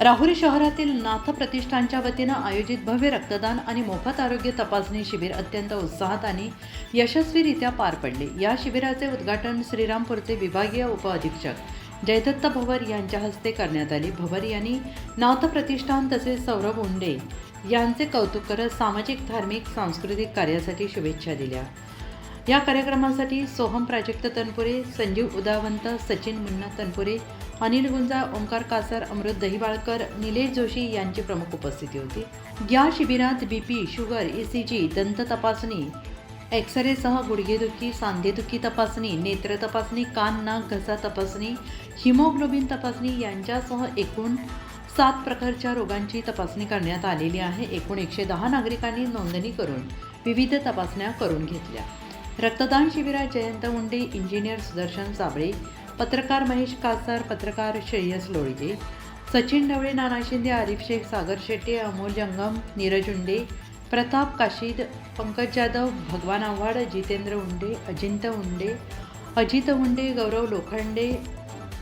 राहुरी शहरातील नाथ प्रतिष्ठानच्या वतीनं आयोजित भव्य रक्तदान आणि मोफत आरोग्य तपासणी शिबिर अत्यंत उत्साहात आणि यशस्वीरित्या पार पडले. या शिबिराचे उद्घाटन श्रीरामपूरचे विभागीय उपअधीक्षक जयदत्त भवर यांच्या हस्ते करण्यात आले. भवर यांनी नाथ प्रतिष्ठान तसेच सौरभ उंडे यांचे कौतुक करत सामाजिक धार्मिक सांस्कृतिक कार्यासाठी शुभेच्छा दिल्या. या कार्यक्रमासाठी सोहम प्राजक्त तनपुरे संजीव उदावंत सचिन मुन्ना तनपुरे अनिल गुंजा ओंकार कासर अमृत दहिवाळकर निलेश जोशी यांची प्रमुख उपस्थिती होती. या शिबिरात बीपी शुगर ईसीजी दंत तपासणी एक्सरेसह गुडघेदुखी सांधेदुखी तपासणी नेत्र तपासणी कान नाक घसा तपासणी हिमोग्लोबिन तपासणी यांच्यासह एकूण सात प्रकारच्या रोगांची तपासणी करण्यात आलेली आहे. एकूण एकशे दहा नागरिकांनी नोंदणी करून विविध तपासण्या करून घेतल्या. रक्तदान शिबिरात जयंत मुंडे इंजिनियर सुदर्शन साबळे पत्रकार महेश कासार पत्रकार श्रेयस लोळगे सचिन ढवळे नाना शिंदे आरिफ शेख सागर शेट्टे अमोल जंगम नीरज उंडे प्रताप काशीद पंकज जाधव भगवान आव्हाड जितेंद्र उंडे अजिंत उंडे अजित उंडे गौरव लोखंडे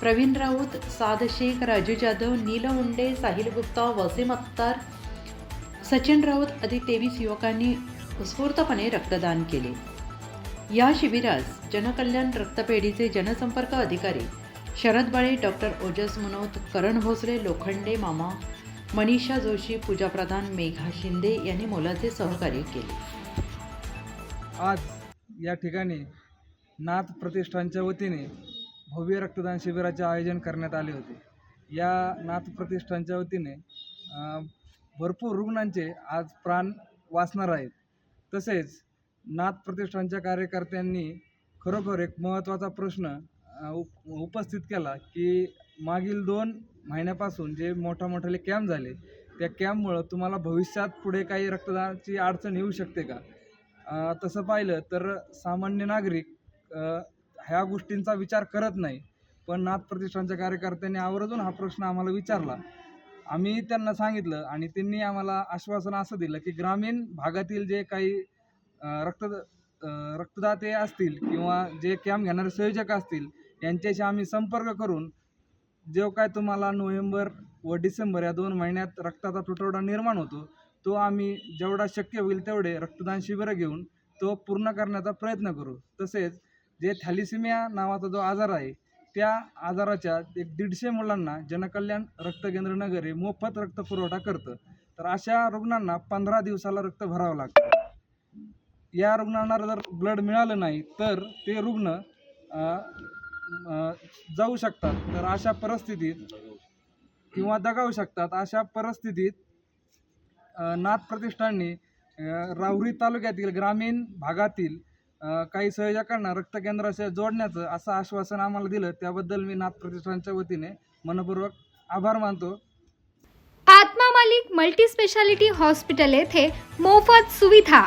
प्रवीण राऊत साद शेख राजू जाधव नील उंडे साहिल गुप्ता वसीम अख्तार सचिन राऊत आदी तेवीस युवकांनी उत्स्फूर्तपणे रक्तदान केले. या शिबिरास जनकल्याण रक्तपेढीचे जनसंपर्क अधिकारी शरद बाळे डॉक्टर ओजस मनोत करण भोसले लोखंडे मामा मनीषा जोशी पूजा प्रधान मेघा शिंदे यांनी मोलाचे सहकार्य केले. आज या ठिकाणी नाथ प्रतिष्ठानच्या वतीने भव्य रक्तदान शिबिराचे आयोजन करण्यात आले होते. या नाथ प्रतिष्ठानच्या वतीने भरपूर रुग्णांचे आज प्राण वाचणार आहेत. तसेच नाथ प्रतिष्ठानच्या कार्यकर्त्यांनी खरोखर एक महत्त्वाचा प्रश्न उप उपस्थित केला की मागील दोन महिन्यापासून जे मोठ्या मोठाले कॅम्प झाले त्या कॅम्पमुळं तुम्हाला भविष्यात पुढे काही रक्तदानाची अडचण येऊ शकते का? तसं पाहिलं तर सामान्य नागरिक ह्या गोष्टींचा विचार करत नाही. पण नाथ प्रतिष्ठानच्या कार्यकर्त्यांनी आवर्जून हा प्रश्न आम्हाला विचारला. आम्ही त्यांना सांगितलं आणि त्यांनी आम्हाला आश्वासन असं दिलं की ग्रामीण भागातील जे काही रक्त रक्तदाते असतील किंवा जे कॅम्प घेणारे संयोजक असतील यांच्याशी आम्ही संपर्क करून जो काय तुम्हाला नोव्हेंबर व डिसेंबर या दोन महिन्यात रक्ताचा तुटवडा निर्माण होतो तो आम्ही जेवढा शक्य होईल तेवढे रक्तदान शिबिरं घेऊन तो पूर्ण करण्याचा प्रयत्न करू. तसेच जे थॅलिसिमिया नावाचा जो आजार आहे त्या आजाराच्या एक दीडशे मुलांना जनकल्याण रक्तकेंद्र नगर हे मोफत रक्त पुरवठा करतं. तर अशा रुग्णांना पंधरा दिवसाला रक्त भरावं लागतं. या रुग्णांना जर ब्लड मिळालं नाही तर ते रुग्ण जाऊ शकतात. तर अशा परिस्थितीत किंवा दगावू शकतात. अशा परिस्थितीत नाथ प्रतिष्ठानने राहुरी तालुक्यातील ग्रामीण भागातील काही संयोजकांना रक्तकेंद्राशी जोडण्याचं असं आश्वासन आम्हाला दिलं त्याबद्दल मी नाथ प्रतिष्ठानच्या वतीने मनपूर्वक आभार मानतो. आत्मा मालिक मल्टी स्पेशालिटी हॉस्पिटल येथे मोफत सुविधा.